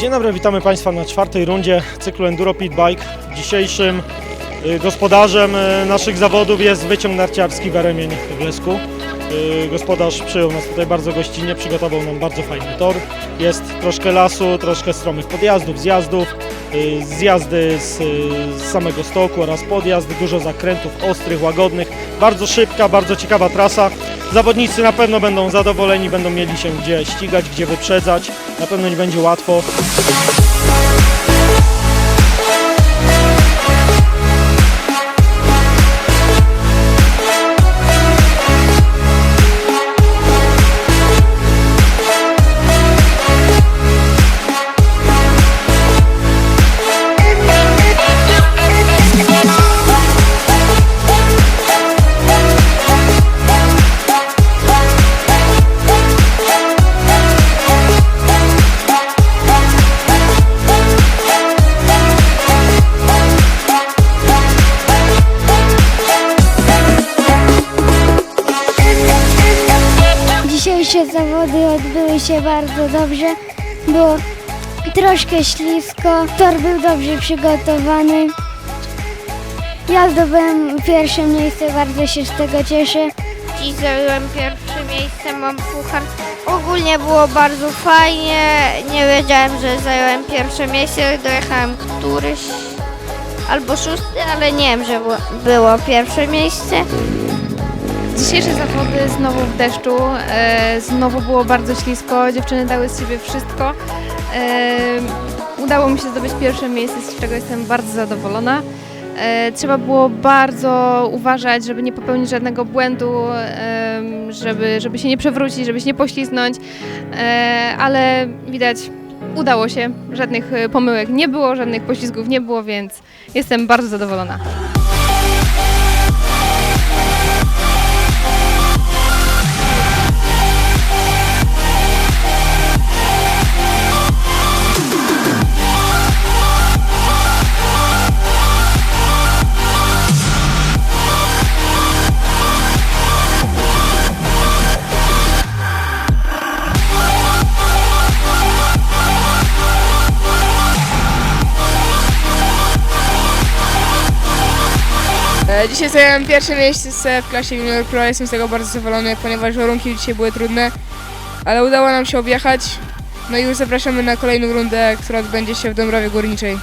Dzień dobry, witamy Państwa na czwartej rundzie cyklu Enduro Pit Bike. Dzisiejszym y, gospodarzem y, naszych zawodów jest wyciąg narciarski Weremień w Lesku. Y, Gospodarz przyjął nas tutaj bardzo gościnnie, przygotował nam bardzo fajny tor. Jest troszkę lasu, troszkę stromych podjazdów, zjazdów, y, zjazdy z, samego stoku oraz podjazd, dużo zakrętów ostrych, łagodnych. Bardzo szybka, bardzo ciekawa trasa. Zawodnicy na pewno będą zadowoleni, będą mieli się gdzie ścigać, gdzie wyprzedzać. Na pewno nie będzie łatwo. Dzisiejsze zawody odbyły się bardzo dobrze. Było troszkę ślisko, tor był dobrze przygotowany. Ja zdobyłem pierwsze miejsce, bardzo się z tego cieszę. Dziś zająłem pierwsze miejsce, mam puchar. Ogólnie było bardzo fajnie. Nie wiedziałem, że zająłem pierwsze miejsce. Dojechałem któryś albo szósty, ale nie wiem, że było pierwsze miejsce. Dzisiejsze zawody znowu w deszczu, e, znowu było bardzo ślisko, dziewczyny dały z siebie wszystko. E, udało mi się zdobyć pierwsze miejsce, z czego jestem bardzo zadowolona. E, trzeba było bardzo uważać, żeby nie popełnić żadnego błędu, e, żeby, żeby się nie przewrócić, żeby się nie poślizgnąć, e, ale widać, udało się. Żadnych e, pomyłek nie było, żadnych poślizgów nie było, więc jestem bardzo zadowolona. Dzisiaj zająłem pierwsze miejsce w klasie Junior Pro. Jestem z tego bardzo zadowolony, ponieważ warunki dzisiaj były trudne, ale udało nam się objechać. No i już zapraszamy na kolejną rundę, która odbędzie się w Dąbrowie Górniczej.